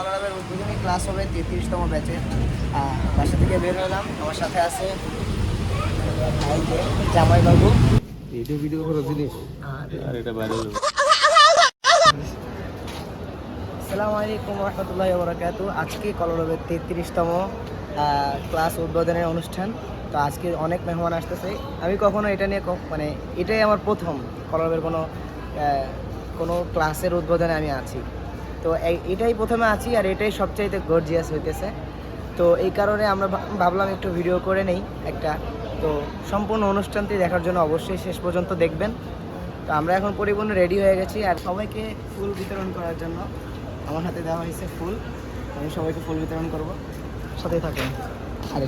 কলরাবের উদ্বোধনী ক্লাস হবে তেত্রিশতম ব্যাচে। বাসা থেকে বের হলাম আমার সাথে আছে জামাইবাবু। ভিডিও ভিডিও করে দিলিস আর এটা বাইরে হলো। আসসালামু আলাইকুম রহমতুল্লাহ বরাকাত আজকে কলরবের তেত্রিশতম ক্লাস উদ্বোধনের অনুষ্ঠান। তো আজকে অনেক মেহমান আসতেছে। আমি কখনো এটা নিয়ে মানে এটাই আমার প্রথম কলরবের কোনো কোনো ক্লাসের উদ্বোধনে আমি আছি। তো এটাই প্রথমে আছি আর এটাই সবচাইতে গর্জিয়াস হইতেছে। তো এই কারণে আমরা ভাবলাম একটু ভিডিও করে নেই একটা। তো সম্পূর্ণ অনুষ্ঠানটি দেখার জন্য অবশ্যই শেষ পর্যন্ত দেখবেন। তো আমরা এখন পরিপূর্ণ রেডি হয়ে গেছি আর সবাইকে ফুল বিতরণ করার জন্য। আমার হাতে দেওয়া হয়েছে ফুল। আমি সবাইকে ফুল বিতরণ করব। সাথে থাকুন। আরে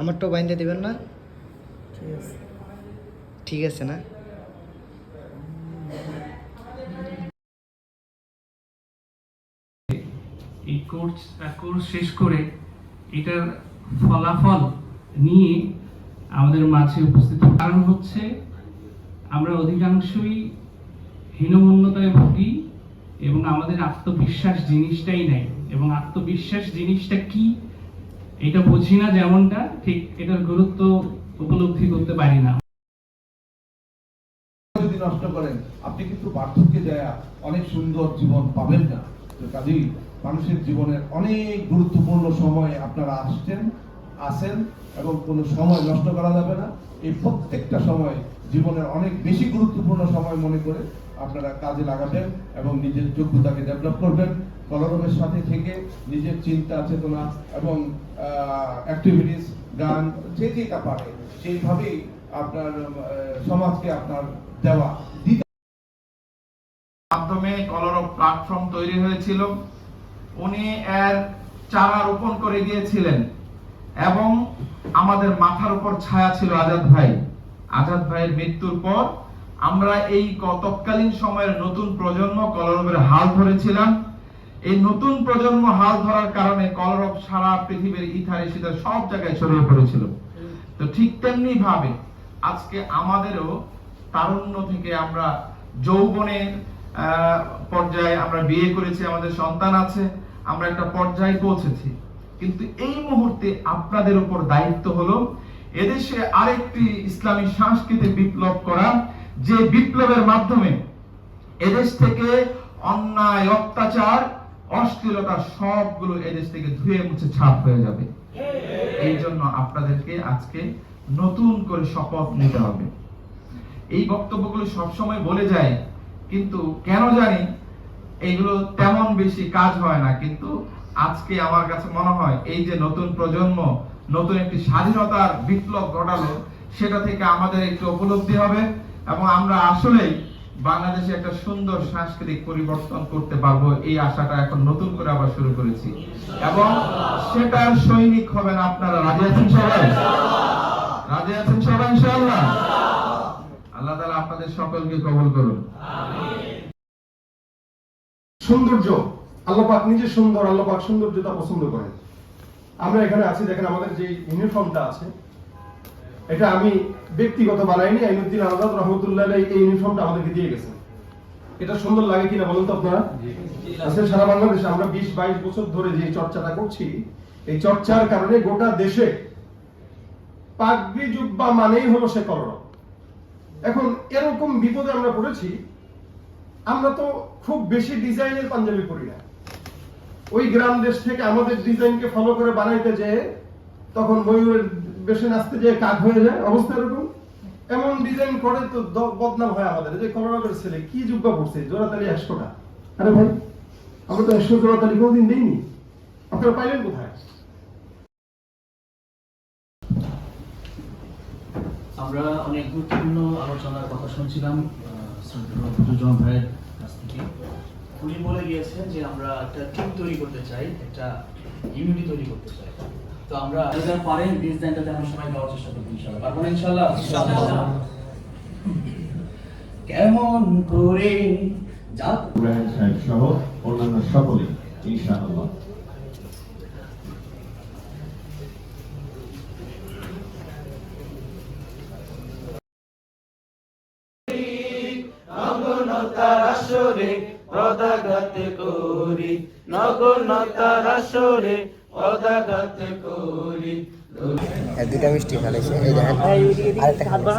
আমারটাও বাইন্দে দিবেন না? ঠিক আছে। ঠিক আছে না? এই কোর্স কোর্স শেষ করে এটার ফলাফল নিয়ে আমাদের মাঝে উপস্থিত কারণ হচ্ছে আমরা অধিকাংশই হীনমন্যতায় ভুগি এবং আমাদের আত্মবিশ্বাস জিনিসটাই নাই। এবং আত্মবিশ্বাস জিনিসটা কি এটা বুঝি না যেমনটা, ঠিক এটার গুরুত্ব উপলব্ধি করতে পারি না। নষ্ট করেন, আপনি কিন্তু বার্ধক্যে যায় অনেক সুন্দর জীবন পাবেন না। কাজেই মানুষের জীবনের অনেক গুরুত্বপূর্ণ সময় আপনারা আসছেন আসেন এবং কোনো সময় নষ্ট করা যাবে না। এই প্রত্যেকটা সময় জীবনের অনেক বেশি গুরুত্বপূর্ণ সময় মনে করে আপনারা কাজে লাগাবেন এবং নিজের যোগ্যতাকে ডেভেলপ করবেন। কলরবের সাথে থেকে নিজের চিন্তা, চেতনা এবং অ্যাক্টিভিটিস গান যে যেটা পারে, সেইভাবেই আপনার সমাজকে আপনার দেওয়া। মাধ্যমে কলরব প্ল্যাটফর্ম তৈরি হয়েছিল। উনি এর চারা রোপণ করে গিয়েছিলেন এবং আমাদের মাথার উপর ছায়া ছিল আজাদ ভাই। আজাদ ভাইয়ের মৃত্যুর পর আমরা এই তৎকালীন সময়ের নতুন প্রজন্ম কলরবের হাল ধরেছিলাম। এই নতুন প্রজন্ম হাল ধরার কারণে কলরব সারা পৃথিবীর ইথারে সিথারে সব জায়গায় ছড়িয়ে পড়েছিল। তো ঠিক তেমনি ভাবে আজকে আমাদেরও তারুণ্য থেকে আমরা যৌবনের পর্যায়ে আমরা বিয়ে করেছি, আমাদের সন্তান আছে, আমরা একটা পর্যায়ে পৌঁছেছি। কিন্তু এই মুহূর্তে আপনাদের উপর দায়িত্ব হলো এদেশে আরেকটি ইসলামী সংস্কৃতি বিপ্লব করা, যে বিপ্লবের মাধ্যমে এদেশ থেকে অন্যায়, অত্যাচার অশ্লীলতা সবগুলো এদেশ থেকে ধুয়ে মুছে ছাপ হয়ে যাবে। এই জন্য আপনাদেরকে আজকে নতুন করে শপথ নিতে হবে। এই বক্তব্যগুলো সবসময় বলে যায় কিন্তু কেন জানি এইগুলো তেমন বেশি কাজ হয় না। কিন্তু আজকে আমার কাছে মনে হয় এই যে নতুন প্রজন্ম নতুন একটি স্বাধীনতার বিপ্লব ঘটালো সেটা থেকে আমাদের একটু উপলব্ধি হবে এবং আমরা আসলেই বাংলাদেশে একটা সুন্দর সাংস্কৃতিক পরিবর্তন করতে পারব এই আশাটা এখন নতুন করে আবার শুরু করেছি। এবং সেটার সৈনিক হবেন আপনারা। রাজি আছেন সবাই? রাজি আছেন সবাই ইনশাআল্লাহ? আল্লাহ তাআলা আপনাদের সকলকে কবুল করুন। সৌন্দর্য। আল্লাহ পাক নিজে সুন্দর, আল্লাহ পাক সৌন্দর্যতা পছন্দ করেন। আমরা এখানে আছি, দেখেন আমাদের যে ইউনিফর্মটা আছে এটা আমি ব্যক্তিগত বানাইনি আইনুদ্দিন আজাদ রহমতুল্লাহ এই ইউনিফর্মটা আমাদেরকে দিয়ে গেছেন এটা সুন্দর লাগে কিনা বলুন তো আপনারা? আসলে সারা বাংলাদেশে আমরা বিশ বাইশ বছর ধরে যে চর্চাটা করছি এই চর্চার কারণে গোটা দেশে পাগড়ি জুব্বা মানেই হলো সে কলরব। এখন এরকম বিপদে আমরা পড়েছি আমরা তো খুব বেশি ডিজাইনের পাঞ্জাবি পরি না। ওই গ্রাম দেশ থেকে আমাদের ডিজাইনকে ফলো করে বানাইতে যে তখন ময়ূরের বেশে নাচতে যে কাক হয়ে যায়, অবস্থা এরকম। এমন ডিজাইন করে তো বদনাম হয় আমাদের। যে কলরাবের ছেলে, কি যুব্বা পড়ছে জোড়াতালি একশোটা? আরে ভাই, আমরা তো একশো জোড়াতালি কোনোদিন দেইনি। আপনারা পাইলেন কোথায়? আমরা অনেক গুরুত্বপূর্ণ আলোচনার কথা শুনছিলাম জন ভাইয়ের কাছ থেকে। উনি বলে গিয়েছেন যে আমরা একটা টিম তৈরি করতে চাই, একটা ইউনিটি তৈরি করতে চাই। তো আমরা যারা পারেন বিশ দানটাতে আমরা সবাই দেওয়ার চেষ্টা করব ইনশাল্লাহ পারব না ইনশাল্লাহ কেমন করে যা ইব্রাহিম সাহেব সহ অন্যান্য সকলে ইনশাআল্লাহ। আসরে পদাঘাত করি। নগণ্যতার আসরে দুইটা মিষ্টি ফেলেছে এই দেখেন আরেকটা ফেলেছে।